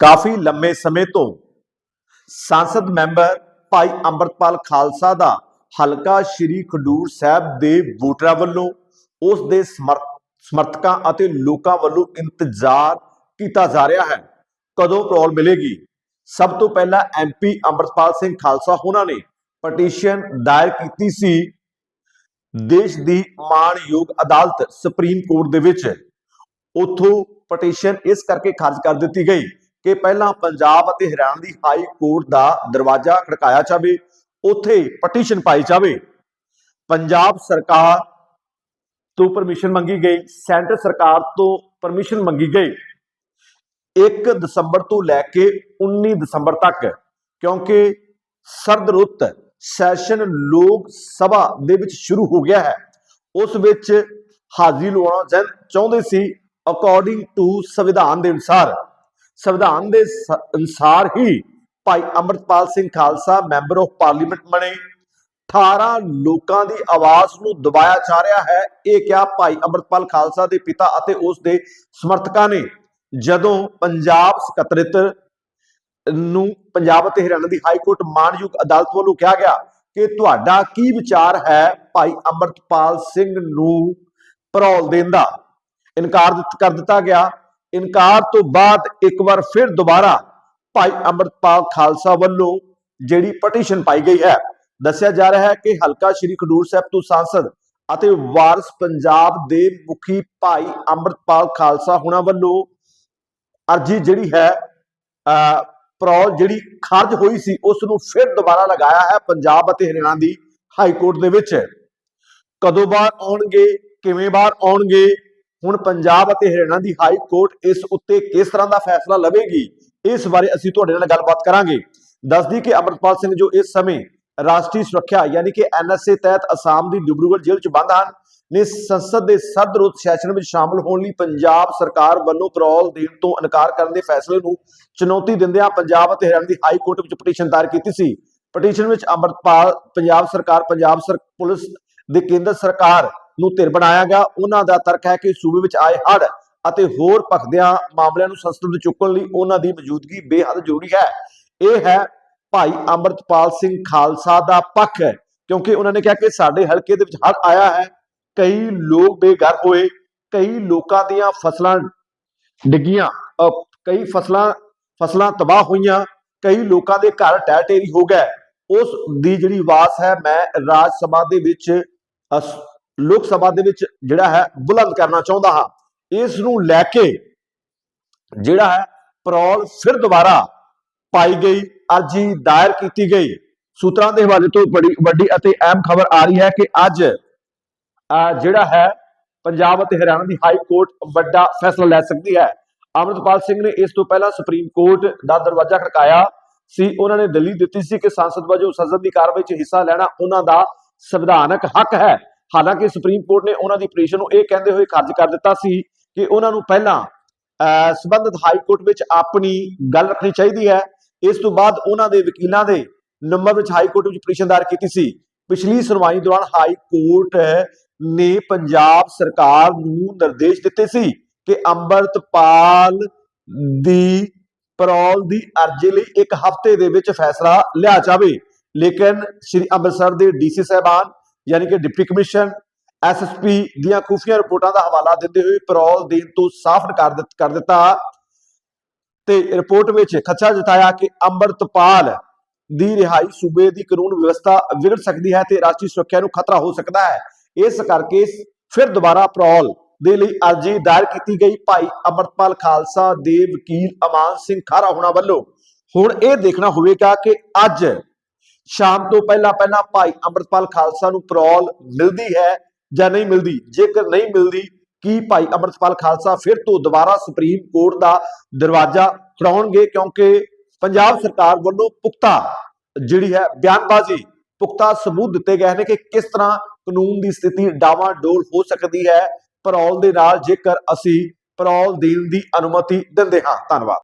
ਕਾਫੀ ਲੰਮੇ ਸਮੇਂ ਤੋਂ ਸੰਸਦ ਮੈਂਬਰ ਭਾਈ ਅੰਮ੍ਰਿਤਪਾਲ ਖਾਲਸਾ ਦਾ ਹਲਕਾ ਸ਼੍ਰੀ ਖਡੂਰ ਸਾਹਿਬ ਦੇ ਵੋਟਰਾਂ ਵੱਲੋਂ ਉਸ ਦੇ ਸਮਰਥਕਾਂ ਅਤੇ ਲੋਕਾਂ ਵੱਲੋਂ ਇੰਤਜ਼ਾਰ ਕੀਤਾ ਜਾ ਰਿਹਾ ਹੈ। ਕਦੋਂ ਪ੍ਰੋਲ ਮਿਲੇਗੀ? ਸਭ ਤੋਂ ਪਹਿਲਾਂ ਐਮਪੀ ਅੰਮ੍ਰਿਤਪਾਲ ਸਿੰਘ ਖਾਲਸਾ ਉਹਨਾਂ ਨੇ ਪਟੀਸ਼ਨ ਦਾਇਰ ਕੀਤੀ ਸੀ ਦੇਸ਼ ਦੀ ਮਾਣਯੋਗ ਅਦਾਲਤ ਸੁਪਰੀਮ ਕੋਰਟ ਦੇ ਵਿੱਚ। ਉਥੋਂ ਪਟੀਸ਼ਨ ਇਸ ਕਰਕੇ ਖਾਰਜ ਕਰ ਦਿੱਤੀ ਗਈ ਕਿ ਪਹਿਲਾਂ ਪੰਜਾਬ ਅਤੇ ਹਰਿਆਣਾ ਦੀ ਹਾਈ ਕੋਰਟ ਦਾ ਦਰਵਾਜ਼ਾ ਖੜਕਾਇਆ ਜਾਵੇ, ਉੱਥੇ ਪਟੀਸ਼ਨ ਪਾਈ ਜਾਵੇ। ਪੰਜਾਬ ਸਰਕਾਰ ਤੋਂ ਪਰਮਿਸ਼ਨ ਮੰਗੀ ਗਈ, ਸੈਂਟਰ ਸਰਕਾਰ ਤੋਂ ਪਰਮਿਸ਼ਨ ਮੰਗੀ ਗਈ। 1 ਦਸੰਬਰ ਤੋਂ ਲੈ ਕੇ 19 ਦਸੰਬਰ ਤੱਕ, ਕਿਉਂਕਿ ਸਰਦ ਰੁੱਤ ਸੈਸ਼ਨ ਲੋਕ ਸਭਾ ਦੇ ਵਿੱਚ ਸ਼ੁਰੂ ਹੋ ਗਿਆ ਹੈ। ਉਸ ਵਿੱਚ ਹਾਜ਼ਰੀ ਲਵਾਉਣਾ ਚਾਹੁੰਦੇ ਸੀ ਅਕੋਰਡਿੰਗ ਟੂ ਸੰਵਿਧਾਨ ਦੇ ਅਨੁਸਾਰ। ਸੰਵਿਧਾਨ ਦੇ ਸ- ਅਨੁਸਾਰ ਹੀ Bhai Amritpal Singh Khalsa member of parliament ਬਣੇ। 18 ਲੋਕਾਂ ਦੀ ਆਵਾਜ਼ ਨੂੰ ਦਬਾਇਆ ਜਾ ਰਿਹਾ ਹੈ। ਇਹ ਕਿਹਾ ਭਾਈ ਅੰਮ੍ਰਿਤਪਾਲ ਖਾਲਸਾ ਦੇ ਪਿਤਾ ਅਤੇ ਉਸ ਦੇ ਸਮਰਥਕਾਂ ਨੇ। ਜਦੋਂ ਪੰਜਾਬ ਸਕੱਤਰੇਤ ਨੂੰ ਪੰਜਾਬ ਅਤੇ ਹਰਿਆਣਾ ਦੀ ਹਾਈ ਕੋਰਟ ਮਾਨਯੋਗ ਅਦਾਲਤ ਵੱਲੋਂ ਕਿਹਾ ਗਿਆ ਕਿ ਤੁਹਾਡਾ ਕੀ ਵਿਚਾਰ ਹੈ ਭਾਈ ਅੰਮ੍ਰਿਤਪਾਲ ਸਿੰਘ ਨੂੰ ਪਰੌਲ ਦੇਣ ਦਾ? ਇਨਕਾਰ ਕਰ ਦਿੱਤਾ ਗਿਆ। ਇਨਕਾਰ ਤੋਂ ਬਾਅਦ ਇੱਕ ਵਾਰ ਫਿਰ ਦੁਬਾਰਾ ਭਾਈ ਅੰਮ੍ਰਿਤਪਾਲ ਖਾਲਸਾ ਵੱਲੋਂ ਜਿਹੜੀ ਪਟੀਸ਼ਨ ਪਾਈ ਗਈ ਹੈ, ਦੱਸਿਆ ਜਾ ਰਿਹਾ ਹੈ ਕਿ ਹਲਕਾ ਸ਼੍ਰੀ ਖਡੂਰ ਸਾਹਿਬ ਤੋਂ ਸਾਂਸਦ ਅਤੇ ਵਾਰਸ ਪੰਜਾਬ ਦੇ ਮੁਖੀ ਭਾਈ ਅੰਮ੍ਰਿਤਪਾਲ ਖਾਲਸਾ ਹੁਣਾਂ ਵੱਲੋਂ ਅਰਜੀ ਜਿਹੜੀ ਹੈ, ਅਹ, ਪ੍ਰੋਲ ਜਿਹੜੀ ਖਾਰਜ ਹੋਈ ਸੀ ਉਸ ਨੂੰ ਫਿਰ ਦੁਬਾਰਾ ਲਗਾਇਆ ਹੈ ਪੰਜਾਬ ਅਤੇ ਹਰਿਆਣਾ ਦੀ ਹਾਈ ਕੋਰਟ ਦੇ ਵਿੱਚ। ਕਦੋਂ ਬਾਹਰ ਆਉਣਗੇ, ਕਿਵੇਂ ਬਾਹਰ ਆਉਣਗੇ ਹੁਣ ਪੰਜਾਬ ਅਤੇ ਹਰਿਆਣਾ ਦੀ ਹਾਈ ਕੋਰਟ ਇਸ ਉੱਤੇ ਕਿਸ ਤਰ੍ਹਾਂ ਦਾ ਫੈਸਲਾ ਲਵੇਗੀ, ਇਸ ਬਾਰੇ ਅਸੀਂ ਤੁਹਾਡੇ ਨਾਲ ਗੱਲਬਾਤ ਕਰਾਂਗੇ। ਦੱਸਦੀ ਕਿ ਅਮਰਪਾਲ ਸਿੰਘ ਜੋ ਇਸ ਸਮੇਂ ਰਾਸ਼ਟਰੀ ਸੁਰੱਖਿਆ ਯਾਨੀ ਕਿ ਐਨਐਸਏ ਤਹਿਤ ਅਸਾਮ ਦੀ ਡਿਬਰੂਗੜ੍ਹ ਜੇਲ੍ਹ 'ਚ ਬੰਦ ਹਨ, ਨੇ ਸੰਸਦ ਦੇ ਸਰਦਰੁੱਤ ਸੈਸ਼ਨ ਵਿੱਚ ਸ਼ਾਮਲ ਹੋਣ ਲਈ ਪੰਜਾਬ ਸਰਕਾਰ ਵੱਲੋਂ ਪਰੋਲ ਦੇਣ ਤੋਂ ਇਨਕਾਰ ਕਰਨ ਦੇ ਫੈਸਲੇ ਨੂੰ ਚੁਣੌਤੀ ਦਿੰਦਿਆਂ ਪੰਜਾਬ ਅਤੇ ਹਰਿਆਣਾ ਦੀ ਹਾਈ ਕੋਰਟ ਵਿੱਚ ਪਟੀਸ਼ਨ ਦਾਇਰ ਕੀਤੀ ਸੀ। ਪਟੀਸ਼ਨ ਵਿੱਚ ਅਮਰਪਾਲ ਪੰਜਾਬ ਸਰਕਾਰ, ਪੰਜਾਬ ਸਰ, ਪੁਲਿਸ ਦੇ ਕੇਂਦਰ ਸਰਕਾਰ ਨੂੰ ਧਿਰ ਬਣਾਇਆ ਗਿਆ। ਉਹਨਾਂ ਦਾ ਤਰਕ ਹੈ ਕਿ ਸੂਬੇ ਵਿੱਚ ਆਏ ਹੜ੍ਹ ਅਤੇ ਹੋਰ ਭਖਦਿਆਂ ਮਾਮਲਿਆਂ ਨੂੰ ਸੰਸਦ ਵਿੱਚ ਚੁੱਕਣ ਲਈ ਉਹਨਾਂ ਦੀ ਮੌਜੂਦਗੀ ਬੇਹੱਦ ਜ਼ਰੂਰੀ ਹੈ। ਇਹ ਹੈ ਭਾਈ ਅਮਰਤਪਾਲ ਸਿੰਘ ਖਾਲਸਾ ਦਾ ਪੱਖ, ਕਿਉਂਕਿ ਉਹਨਾਂ ਨੇ ਕਿਹਾ ਕਿ ਸਾਡੇ ਹਲਕੇ ਦੇ ਵਿੱਚ ਹੜ੍ਹ ਆਇਆ ਹੈ। ਕਈ ਲੋਕ ਬੇਘਰ ਹੋਏ, ਕਈ ਲੋਕਾਂ ਦੀਆਂ ਫਸਲਾਂ ਡਿੱਗੀਆਂ ਕਈ ਫਸਲਾਂ ਫਸਲਾਂ ਤਬਾਹ ਹੋਈਆਂ, ਕਈ ਲੋਕਾਂ ਦੇ ਘਰ ਟਹਿ ਢੇਰੀ ਹੋ ਗਏ। ਉਸ ਦੀ ਜਿਹੜੀ ਆਵਾਜ਼ ਹੈ, ਮੈਂ ਰਾਜ ਸਭਾ ਦੇ ਵਿੱਚ ਅਸ- ਲੋਕ ਸਭਾ ਦੇ ਵਿੱਚ ਜਿਹੜਾ ਹੈ ਬੁਲੰਦ ਕਰਨਾ ਚਾਹੁੰਦਾ ਹਾਂ। ਇਸ ਨੂੰ ਲੈ ਕੇ ਜਿਹੜਾ ਹੈ ਪਰੋਲ ਫਿਰ ਦੁਬਾਰਾ ਪਾਈ ਗਈ, ਅਰਜੀ ਦਾਇਰ ਕੀਤੀ ਗਈ। ਸੂਤਰਾਂ ਦੇ ਹਵਾਲੇ ਤੋਂ ਬੜੀ ਵੱਡੀ ਅਤੇ ਅਹਿਮ ਖਬਰ ਆ ਰਹੀ ਹੈ ਕਿ ਅੱਜ ਜਿਹੜਾ ਹੈ ਪੰਜਾਬ ਅਤੇ ਹਰਿਆਣਾ ਦੀ ਹਾਈ ਕੋਰਟ ਵੱਡਾ ਫੈਸਲਾ ਲੈ ਸਕਦੀ ਹੈ। ਅਮਰਤਪਾਲ ਸਿੰਘ ਨੇ ਇਸ ਤੋਂ ਪਹਿਲਾਂ ਸੁਪਰੀਮ ਕੋਰਟ ਦਾ ਦਰਵਾਜ਼ਾ ਖੜਕਾਇਆ ਸੀ। ਉਹਨਾਂ ਨੇ ਦਲੀਲ ਦਿੱਤੀ ਸੀ ਕਿ ਸੰਸਦ ਵਜੋਂ ਸੰਸਦ ਦੀ ਕਾਰਵਾਈ 'ਚ ਹਿੱਸਾ ਲੈਣਾ ਉਹਨਾਂ ਦਾ ਸੰਵਿਧਾਨਕ ਹੱਕ ਹੈ। ਹਾਲਾਂਕਿ ਸੁਪਰੀਮ ਕੋਰਟ ਨੇ ਉਹਨਾਂ ਦੀ ਪਟੀਸ਼ਨ ਨੂੰ ਇਹ ਕਹਿੰਦੇ ਹੋਏ ਖਾਰਜ ਕਰ ਦਿੱਤਾ ਸੀ ਕਿ ਉਹਨਾਂ ਨੂੰ ਪਹਿਲਾਂ, ਅਹ ਹਾਈ ਕੋਰਟ ਵਿੱਚ ਆਪਣੀ ਗੱਲ ਰੱਖਣੀ ਚਾਹੀਦੀ ਹੈ। ਇਸ ਤੋਂ ਬਾਅਦ ਉਹਨਾਂ ਦੇ ਵਕੀਲਾਂ ਦੇ ਨੰਬਰ ਵਿੱਚ ਹਾਈ ਕੋਰਟ ਵਿੱਚ ਪਟੀਸ਼ਨ ਦਾਇਰ ਕੀਤੀ ਸੀ। ਪਿਛਲੀ ਸੁਣਵਾਈ ਦੌਰਾਨ ਹਾਈ ਕੋਰਟ ਨੇ ਪੰਜਾਬ ਸਰਕਾਰ ਨੂੰ ਨਿਰਦੇਸ਼ ਦਿੱਤੇ ਸੀ ਕਿ ਅੰਮ੍ਰਿਤਪਾਲ ਦੀ ਪਰੋਲ ਦੀ ਅਰਜ਼ੀ ਲਈ ਇੱਕ ਹਫ਼ਤੇ ਦੇ ਵਿੱਚ ਫੈਸਲਾ ਲਿਆ ਜਾਵੇ। ਲੇਕਿਨ ਸ੍ਰੀ ਅੰਮ੍ਰਿਤਸਰ ਦੇ ਡੀਸੀ ਸਾਹਿਬਾਨ ਯਾਨੀ ਕਿ ਡਿਪਟੀ ਕਮਿਸ਼ਨ ਐਸਐਸਪੀ ਦੀਆਂ ਖੁਫੀਆ ਰਿਪੋਰਟਾਂ ਦਾ ਹਵਾਲਾ ਦਿੰਦੇ ਹੋਏ ਪਰੋਲ ਦੇਣ ਤੋਂ ਸਾਫ਼ ਕਰ ਕਰ ਦਿੱਤਾ। ਤੇ ਰਿਪੋਰਟ ਵਿੱਚ ਖਦਸ਼ਾ ਜਤਾਇਆ ਕਿ ਅੰਮ੍ਰਿਤਪਾਲ ਦੀ ਰਿਹਾਈ ਸੂਬੇ ਦੀ ਕਾਨੂੰਨ ਵਿਵਸਥਾ ਵਿਗੜ ਸਕਦੀ ਹੈ ਤੇ ਰਾਸ਼ਟਰੀ ਸੁਰੱਖਿਆ ਨੂੰ ਖਤਰਾ ਹੋ ਸਕਦਾ ਹੈ। ਇਸ ਕਰਕੇ ਫਿਰ ਦੁਬਾਰਾ ਪਰੋਲ ਦੇ ਲਈ ਅਰਜੀ ਦਾਇਰ ਕੀਤੀ ਗਈ ਭਾਈ ਅਮਰਪਾਲ ਖਾਲਸਾ ਦੇ ਵਕੀਲ ਅਮਾਨ ਸਿੰਘ ਖਾਰਾ ਹੋਣਾ ਵੱਲੋਂ। ਹੁਣ ਇਹ ਦੇਖਣਾ ਹੋਵੇਗਾ ਕਿ ਅੱਜ ਸ਼ਾਮ ਤੋਂ ਪਹਿਲਾਂ ਪਹਿਲਾਂ ਭਾਈ ਅੰਮ੍ਰਿਤਪਾਲ ਖਾਲਸਾ ਨੂੰ ਪਰੋਲ ਮਿਲਦੀ ਹੈ ਜਾਂ ਨਹੀਂ ਮਿਲਦੀ? ਜੇਕਰ ਨਹੀਂ ਮਿਲਦੀ, ਕੀ ਭਾਈ ਅੰਮ੍ਰਿਤਪਾਲ ਖਾਲਸਾ ਫਿਰ ਤੋਂ ਦੁਬਾਰਾ ਸੁਪਰੀਮ ਕੋਰਟ ਦਾ ਦਰਵਾਜ਼ਾ ਖੜਾਉਣਗੇ? ਕਿਉਂਕਿ ਪੰਜਾਬ ਸਰਕਾਰ ਵੱਲੋਂ ਪੁਖਤਾ ਜਿਹੜੀ ਹੈ ਬਿਆਨਬਾਜ਼ੀ, ਪੁਖਤਾ ਸਬੂਤ ਦਿੱਤੇ ਗਏ ਨੇ ਕਿ ਕਿਸ ਤਰ੍ਹਾਂ ਕਾਨੂੰਨ ਦੀ ਸਥਿਤੀ ਡਾਵਾਡੋਲ ਹੋ ਸਕਦੀ ਹੈ। ਪਰੌਲ ਦੇ ਨਾਲ ਜੇਕਰ ਅਸੀਂ ਪਰੌਲ ਦੇਣ ਦੀ ਅਨੁਮਤੀ ਦਿੰਦੇ ਹਾਂ। ਧੰਨਵਾਦ।